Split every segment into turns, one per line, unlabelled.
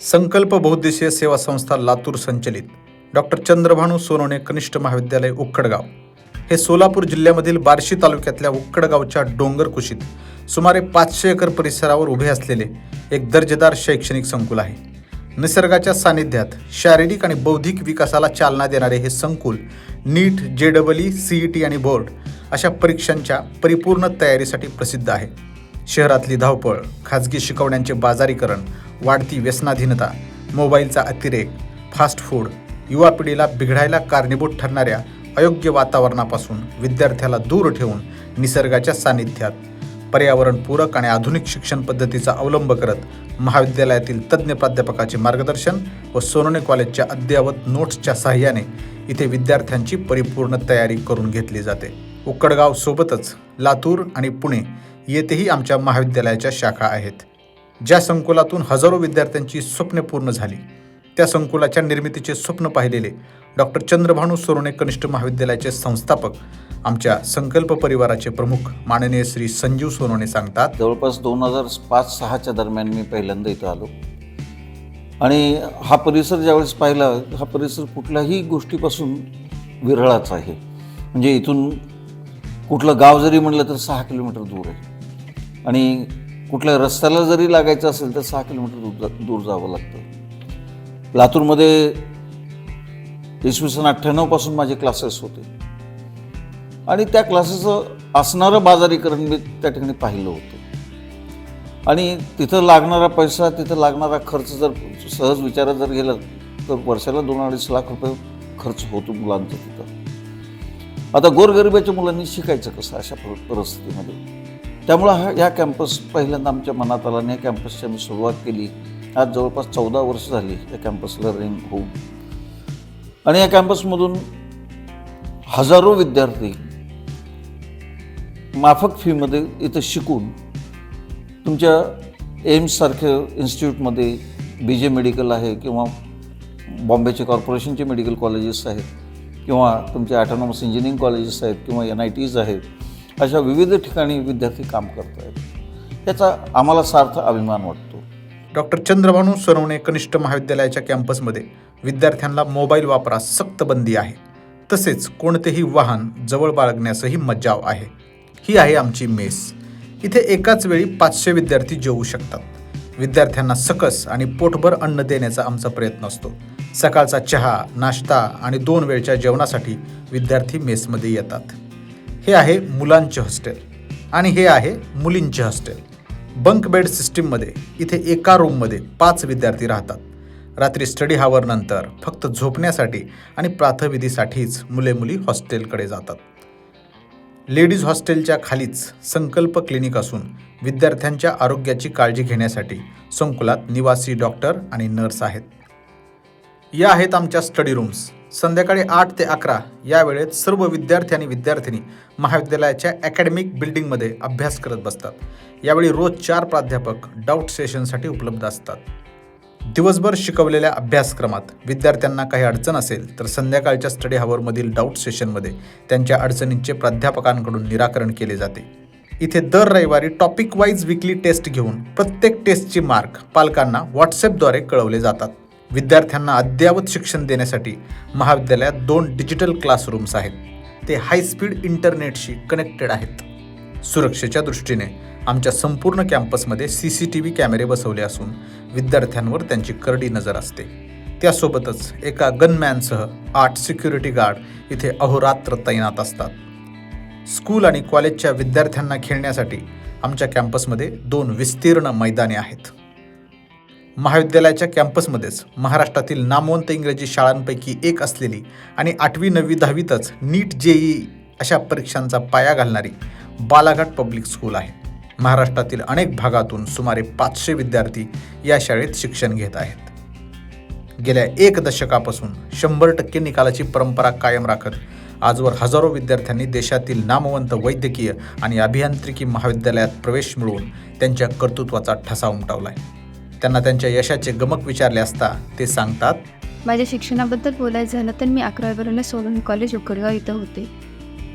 संकल्प बहुद्देशीय सेवा संस्था लातूर संचलित. डॉक्टर चंद्रभानू सोनवणे कनिष्ठ महाविद्यालय उक्कडगाव हे सोलापूर जिल्ह्यामधील बार्शी तालुक्यातल्या उक्कडगावच्या डोंगर कुशीत सुमारे पाचशे एकर परिसरावर उभे असलेले एक दर्जेदार शैक्षणिक संकुल आहे. निसर्गाच्या सानिध्यात शारीरिक आणि बौद्धिक विकासाला चालना देणारे हे संकुल NEET J double C E T आणि बोर्ड अशा परीक्षांच्या परिपूर्ण तयारीसाठी प्रसिद्ध आहे. शहरातली धावपळ खाजगी शिकवण्यांचे बाजारीकरण वाढती व्यसनाधीनता मोबाईलचा अतिरेक फास्ट फूड युवा पिढीला बिघडायला कारणीभूत ठरणाऱ्या अयोग्य वातावरणापासून विद्यार्थ्याला दूर ठेवून निसर्गाच्या सानिध्यात पर्यावरणपूरक आणि आधुनिक शिक्षण पद्धतीचा अवलंब करत महाविद्यालयातील तज्ज्ञ प्राध्यापकाचे मार्गदर्शन व सोनोने कॉलेजच्या अद्ययावत नोट्सच्या सहाय्याने इथे विद्यार्थ्यांची परिपूर्ण तयारी करून घेतली जाते. उक्कडगाव सोबतच लातूर आणि पुणे येथेही आमच्या महाविद्यालयाच्या शाखा आहेत. ज्या संकुलातून हजारो विद्यार्थ्यांची स्वप्ने पूर्ण झाली त्या संकुलाच्या निर्मितीचे स्वप्न पाहिलेले डॉक्टर चंद्रभानू सोनवणे कनिष्ठ महाविद्यालयाचे संस्थापक आमच्या संकल्प परिवाराचे प्रमुख माननीय श्री संजीव सोनवणे सांगतात
जवळपास दोन हजार पाच सहाच्या दरम्यान मी पहिल्यांदा इथं आलो. आणि हा परिसर ज्यावेळेस पाहिला हा परिसर कुठल्याही गोष्टीपासून विरळाच आहे. म्हणजे इथून कुठलं गाव जरी म्हणलं तर सहा किलोमीटर दूर आहे. आणि कुठल्या रस्त्याला जरी लागायचं असेल तर सहा किलोमीटर दूर जा- दूर जावं लागतं. लातूरमध्ये इसवी सन अठ्ठ्याण्णवपासून माझे क्लासेस होते. आणि त्या क्लासेसचं असणारं बाजारीकरण मी त्या ठिकाणी पाहिलं होतं. आणि तिथं लागणारा पैसा तिथं लागणारा खर्च जर सहज विचारात जर गेला तर वर्षाला दोन अडीच लाख रुपये खर्च होतो मुलांचा तिथं. आता गोरगरिबाच्या मुलांनी शिकायचं कसं अशा परिस्थितीमध्ये? त्यामुळं हा ह्या कॅम्पस पहिल्यांदा आमच्या मनात आला आणि या कॅम्पसची आम्ही सुरुवात केली. आज जवळपास चौदा वर्ष झाली या कॅम्पसला रनिंग होऊन. आणि या कॅम्पसमधून हजारो विद्यार्थी माफक फीमध्ये इथं शिकून तुमच्या एम्ससारख्या इन्स्टिट्यूटमध्ये बी जे मेडिकल आहे किंवा बॉम्बेचे कॉर्पोरेशनचे मेडिकल कॉलेजेस आहेत किंवा तुमचे ॲटॉनॉमस इंजिनिअरिंग कॉलेजेस आहेत किंवा एन आय टीज आहेत. अशा विविध ठिकाणी विद्यार्थी काम करत आहेत याचा आम्हाला सार्थ अभिमान वाटतो.
डॉक्टर चंद्रभानू सोनवणे कनिष्ठ महाविद्यालयाच्या कॅम्पसमध्ये विद्यार्थ्यांना मोबाईल वापरास सक्त बंदी आहे. तसेच कोणतेही वाहन जवळ बाळगण्यासही मज्जाव आहे. ही आहे आमची मेस. इथे एकाच वेळी पाचशे विद्यार्थी जेवू शकतात. विद्यार्थ्यांना सकस आणि पोटभर अन्न देण्याचा आमचा प्रयत्न असतो. सकाळचा चहा नाश्ता आणि दोन वेळच्या जेवणासाठी विद्यार्थी मेसमध्ये येतात. हे आहे मुलांचे हॉस्टेल आणि हे आहे मुलींचे हॉस्टेल. बंक बेड सिस्टीममध्ये इथे एका रूममध्ये पाच विद्यार्थी राहतात. रात्री स्टडी हावरनंतर फक्त झोपण्यासाठी आणि प्राथविधीसाठीच मुले मुली हॉस्टेलकडे जातात. लेडीज हॉस्टेलच्या खालीच संकल्प क्लिनिक असून विद्यार्थ्यांच्या आरोग्याची काळजी घेण्यासाठी संकुलात निवासी डॉक्टर आणि नर्स आहेत. या आहेत आमच्या स्टडी रूम्स संध्याकाळी आठ ते अकरा या वेळेत सर्व विद्यार्थी आणि विद्यार्थिनी महाविद्यालयाच्या अकॅडमिक बिल्डिंगमध्ये अभ्यास करत बसतात. यावेळी रोज चार प्राध्यापक डाऊट सेशनसाठी उपलब्ध असतात. दिवसभर शिकवलेल्या अभ्यासक्रमात विद्यार्थ्यांना काही अडचण असेल तर संध्याकाळच्या स्टडी हावरमधील डाऊट सेशनमध्ये त्यांच्या अडचणींचे प्राध्यापकांकडून निराकरण केले जाते. इथे दर रविवारी टॉपिक वाईज विकली टेस्ट घेऊन प्रत्येक टेस्टची मार्क पालकांना व्हॉट्सॲपद्वारे कळवले जातात. विद्यार्थ्यांना अद्ययावत शिक्षण देण्यासाठी महाविद्यालयात दोन डिजिटल क्लासरूम्स आहेत. ते हायस्पीड इंटरनेटशी कनेक्टेड आहेत. सुरक्षेच्या दृष्टीने आमच्या संपूर्ण कॅम्पसमध्ये सी सी टी व्ही कॅमेरे बसवले असून विद्यार्थ्यांवर त्यांची करडी नजर असते. त्यासोबतच एका गनमॅनसह आठ सिक्युरिटी गार्ड इथे अहोरात्र तैनात असतात. स्कूल आणि कॉलेजच्या विद्यार्थ्यांना खेळण्यासाठी आमच्या कॅम्पसमध्ये दोन विस्तीर्ण मैदाने आहेत. महाविद्यालयाच्या कॅम्पसमध्येच महाराष्ट्रातील नामवंत इंग्रजी शाळांपैकी एक असलेली आणि आठवी नववी दहावीतच नीट जेई अशा परीक्षांचा पाया घालणारी बालाघाट पब्लिक स्कूल आहे. महाराष्ट्रातील अनेक भागातून सुमारे पाचशे विद्यार्थी या शाळेत शिक्षण घेत आहेत. गेल्या एक दशकापासून शंभर टक्के निकालाची परंपरा कायम राखत आजवर हजारो विद्यार्थ्यांनी देशातील नामवंत वैद्यकीय आणि अभियांत्रिकी महाविद्यालयात प्रवेश मिळवून त्यांच्या कर्तृत्वाचा ठसा उमटवलाय. त्यांना त्यांच्या यशाचे गमक विचारले असता ते सांगतात
माझ्या शिक्षणाबद्दल बोलायचं झालं तर मी अकरावीपर्यंत सोलन कॉलेज उकडगाव इथं होते.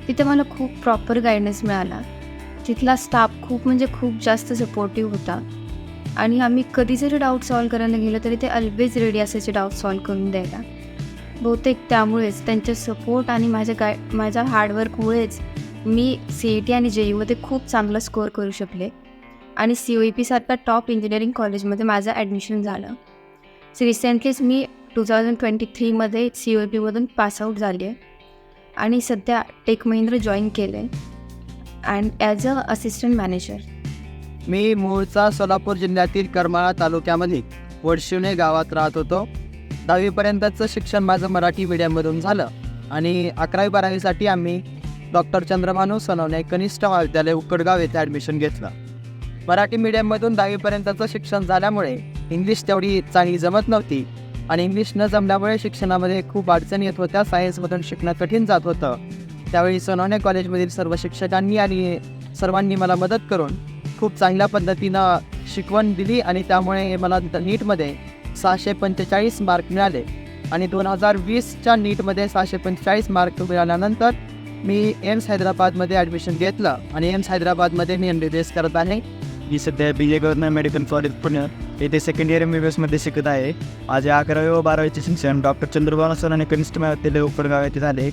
तिथं मला खूप प्रॉपर गायडन्स मिळाला. तिथला स्टाफ खूप म्हणजे खूप जास्त सपोर्टिव्ह होता. आणि आम्ही कधी जरी डाऊट सॉल्व करायला गेलो तरी ते ऑलवेज रेडी असायचे डाऊट सॉल्व करून द्यायला. बहुतेक त्यामुळेच त्यांचे सपोर्ट आणि माझ्या गाय माझ्या हार्डवर्कमुळेच मी सी ई टी आणि जे ईमध्ये खूप चांगला स्कोअर करू शकले. आणि सी ओ ई पीसारखा टॉप इंजिनिअरिंग कॉलेजमध्ये माझं ॲडमिशन झालं. रिसेंटलीच मी टू थाउजंड ट्वेंटी थ्रीमध्ये सी ओ ई पीमधून पासआउट झाली आहे आणि सध्या टेक महिंद्र जॉईन केलं आहे and as a assistant manager
मी मूळचा सोलापूर जिल्ह्यातील करमाळा तालुक्यामध्ये वडशिवणे गावात राहत होतो. दहावीपर्यंतचं शिक्षण माझं मराठी मीडियममधून झालं. आणि अकरावी बारावीसाठी आम्ही डॉक्टर चंद्रभानू सोनवणे कनिष्ठ महाविद्यालय उकडगाव येथे ॲडमिशन घेतलं. मराठी मीडियममधून दहावीपर्यंतचं शिक्षण झाल्यामुळे इंग्लिश तेवढी चांगली जमत नव्हती. आणि इंग्लिश न जमल्यामुळे शिक्षणामध्ये खूप अडचणी येत होत्या. सायन्समधून शिकणं कठीण जात होतं. त्यावेळी सोनवणे कॉलेजमधील सर्व शिक्षकांनी आणि सर्वांनी मला मदत करून खूप चांगल्या पद्धतीनं शिकवण दिली आणि त्यामुळे मला नीटमध्ये सहाशे पंचेचाळीस मार्क मिळाले. आणि दोन हजार वीसच्या नीटमध्ये सहाशे पंचेचाळीस मार्क मिळाल्यानंतर मी एम्स हैदराबादमध्ये ॲडमिशन घेतलं. आणि एम्स हैदराबादमध्ये मी एम बी बी एस करत आहे.
मी सध्या B A government medical college Pune येथे second year M B B एसमध्ये शिकत आहे. माझे अकरावी व बारावीचे शिक्षण डॉक्टर चंद्रभान सर आणि कनिष्ठ महाविद्यालय उपरगाव येथे झाले.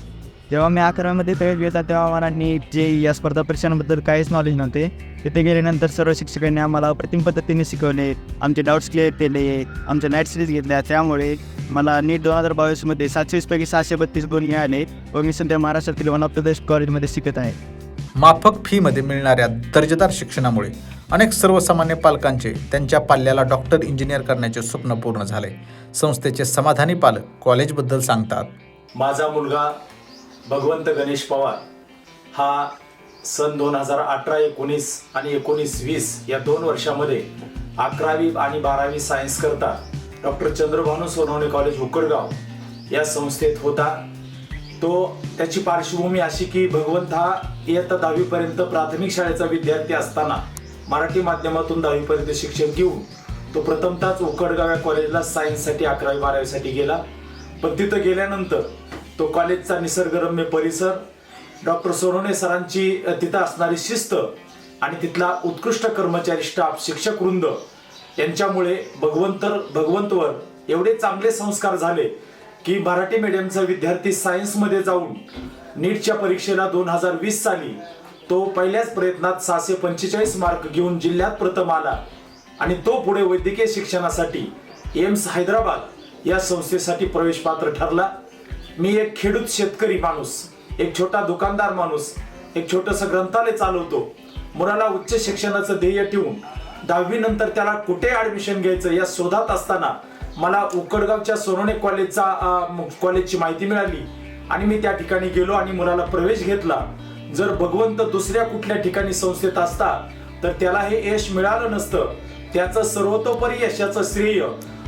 जेव्हा मी अकरावीमध्ये प्रवेश घेतला तेव्हा मला नीट जे या स्पर्धा परीक्षांबद्दल काहीच नॉलेज नव्हते. तिथे गेल्यानंतर सर्व शिक्षकांनी आम्हाला अप्रतिम पद्धतीने शिकवले. आमचे डाऊट्स क्लिअर केले. आमच्या नाईट सिरीज घेतल्या. त्यामुळे मला नीट दोन हजार बावीसमध्ये सातशे वीसपैकी सहाशे बत्तीस गुण मिळाले. व मी सध्या महाराष्ट्रातील वन ऑफ द बेस्ट कॉलेजमध्ये शिकत आहे.
माफक फीमध्ये मिळणाऱ्या दर्जेदार शिक्षणामुळे अनेक सर्वसामान्य पालकांचे त्यांच्या पाल्याला डॉक्टर इंजिनियर करण्याचे स्वप्न पूर्ण झाले. संस्थेचे समाधानी पालक कॉलेजबद्दल सांगतात.
माझा मुलगा भगवंत गणेश पवार हा सन दोन हजार अठरा एकोणीस आणि एकोणीस वीस या दोन वर्षामध्ये अकरावी आणि बारावी सायन्स करता डॉक्टर चंद्रभानू सोनवणे कॉलेज उकडगाव या संस्थेत होता. तो त्याची पार्श्वभूमी अशी की भगवंत हा इयत्ता दहावीपर्यंत प्राथमिक शाळेचा विद्यार्थी असताना मराठी माध्यमातून दहावीपर्यंत शिक्षण घेऊन तो प्रथमतःच उकडगाव या कॉलेजला सायन्ससाठी अकरावी बारावीसाठी गेला. पण तिथं गेल्यानंतर तो कॉलेजचा निसर्गरम्य परिसर डॉक्टर सोनवणे सरांची तिथं असणारी शिस्त आणि तिथला उत्कृष्ट कर्मचारी स्टाफ शिक्षक वृंद यांच्यामुळे भगवंतर भगवंतवर एवढे चांगले संस्कार झाले की मराठी मीडियमचा विद्यार्थी सायन्समध्ये जाऊन नीटच्या परीक्षेला दोन हजार वीस साली तो पहिल्याच प्रयत्नात सहाशे पंचेचाळीस मार्क घेऊन जिल्ह्यात प्रथम आला. आणि तो पुढे वैद्यकीय शिक्षणासाठी एम्स हैदराबाद या संस्थेसाठी प्रवेश पात्र ठरला. मी एक खेडूत शेतकरी माणूस एक छोटा दुकानदार माणूस एक छोटंसं ग्रंथालय चालवतो. मुलाला उच्च शिक्षणाचं ध्येय ठेवून दहावी नंतर त्याला कुठे ॲडमिशन घ्यायचं या शोधात असताना मला उकडगावच्या सोनवणे कॉलेजचा कॉलेजची माहिती मिळाली. आणि मी त्या ठिकाणी गेलो आणि मुलाला प्रवेश घेतला. जर भगवंत दुसऱ्या कुठल्या ठिकाणी संस्थेत असता तर त्याला हे यश मिळालं नसतं. त्याचं सर्वतोपरी यशाचं श्रेय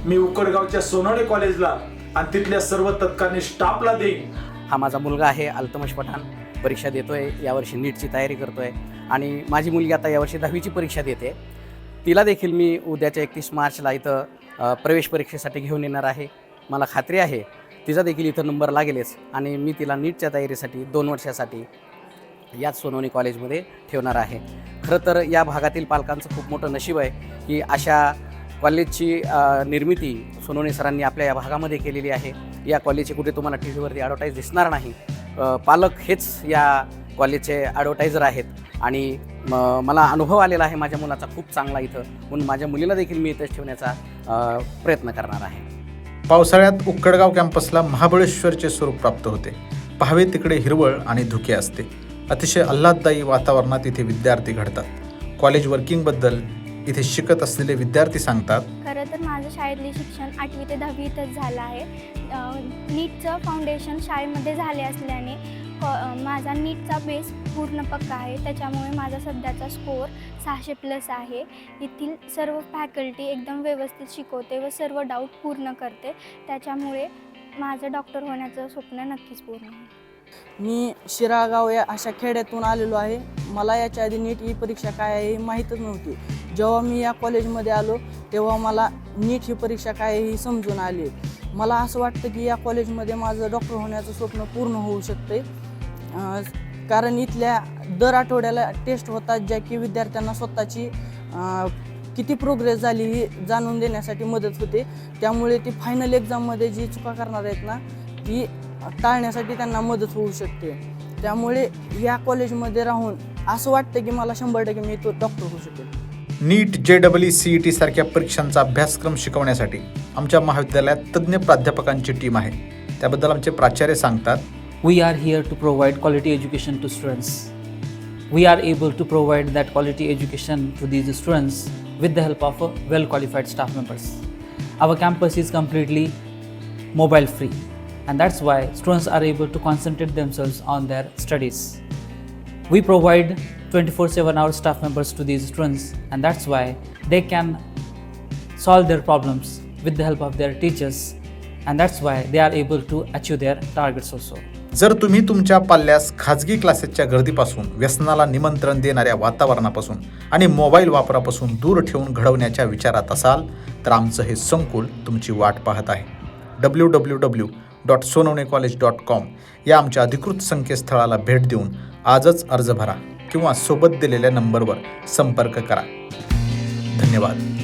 मी उकडगावच्या सोनवणे कॉलेजला आणि तिथल्या सर्व तत्कालीन स्टाफला देईन.
हा माझा मुलगा आहे अल्तमश पठाण. परीक्षा देतोय यावर्षी नीटची तयारी करतोय. आणि माझी मुलगी आता यावर्षी दहावीची परीक्षा देते. तिला देखील मी उद्याच्या एकतीस मार्चला इथं प्रवेश परीक्षेसाठी घेऊन येणार आहे. मला खात्री आहे तिचा देखील इथं नंबर लागेलच आणि मी तिला नीटच्या तयारीसाठी दोन वर्षासाठी याच सोनवणी कॉलेजमध्ये ठेवणार आहे. खरं तर या भागातील पालकांचं खूप मोठं नशीब आहे की अशा कॉलेजची निर्मिती सोनवणी सरांनी आपल्या या भागामध्ये केलेली आहे. या कॉलेजचे कुठे तुम्हाला टी व्हीवरती ॲडव्हर्टाईज दिसणार नाही. पालक हेच या कॉलेजचे ॲडव्हर्टायझर आहेत आणि म- मला अनुभव आलेला आहे माझ्या मुलाचा खूप चांगला इथं. म्हणून माझ्या मुलीला देखील मी इथंच ठेवण्याचा प्रयत्न करणार आहे.
पावसाळ्यात उक्कडगाव कॅम्पसला महाबळेश्वरचे स्वरूप प्राप्त होते. पहावे तिकडे हिरवळ आणि धुके असते. अतिशय आल्हाददायी वातावरणात इथे विद्यार्थी घडतात. कॉलेज वर्किंगबद्दल इथे शिकत असलेले विद्यार्थी सांगतात
खरं तर माझं शाळेतले शिक्षण आठवी ते दहावी इथंच झालं आहे. नीटचं फाउंडेशन शाळेमध्ये झाले असल्याने कॉ माझा नीटचा बेस पूर्ण पक्का आहे. त्याच्यामुळे माझा सध्याचा स्कोअर सहाशे प्लस आहे. येथील सर्व फॅकल्टी एकदम व्यवस्थित शिकवते व सर्व डाऊट पूर्ण करते. त्याच्यामुळे माझं डॉक्टर होण्याचं स्वप्न नक्कीच पूर्ण आहे
मी शिरागाव या अशा खेड्यातून आलेलो आहे. मला याच्या आधी नीट ही परीक्षा काय आहे ही माहीतच नव्हती. जेव्हा मी या कॉलेजमध्ये आलो तेव्हा मला नीट ही परीक्षा काय आहे ही समजून आली. मला असं वाटतं की या कॉलेजमध्ये माझं डॉक्टर होण्याचं स्वप्न पूर्ण होऊ शकते कारण इथल्या दर आठवड्याला टेस्ट होतात ज्या की विद्यार्थ्यांना स्वतःची किती प्रोग्रेस झाली ही जाणून देण्यासाठी मदत होते. त्यामुळे ती फायनल एक्झाममध्ये जी चुका करणार आहेत ना ती टाळण्यासाठी त्यांना मदत होऊ शकते. त्यामुळे या कॉलेजमध्ये राहून असं वाटतं की मला शंभर टक्के मी तो डॉक्टर होऊ शकेल
नीट J double C E T सारख्या परीक्षांचा अभ्यासक्रम शिकवण्यासाठी आमच्या महाविद्यालयात तज्ज्ञ प्राध्यापकांची टीम आहे. त्याबद्दल आमचे प्राचार्य सांगतात
we are here to provide quality education to students. We are able to provide that quality education to these students with the help of well qualified staff members. Our campus is completely mobile free, and that's why students are able to concentrate themselves on their studies. We provide 24 7 hour staff members to these students, and that's why they can solve their problems with the help of their teachers, and that's why they are able to achieve their targets also.
जर तुम्ही तुमच्या पाल्यास खाजगी क्लासेसच्या गर्दीपासून व्यसनाला निमंत्रण देणाऱ्या वातावरणापासून आणि mobile वापरापासून दूर ठेवून घडवण्याच्या विचारात असाल तर आमचं हे संकुल तुमची वाट पाहत आहे. W W W dot Sonawane college dot com या आमच्या अधिकृत संकेतस्थळाला भेट देऊन आजच अर्ज भरा किंवा सोबत दिलेल्या नंबरवर संपर्क करा. धन्यवाद.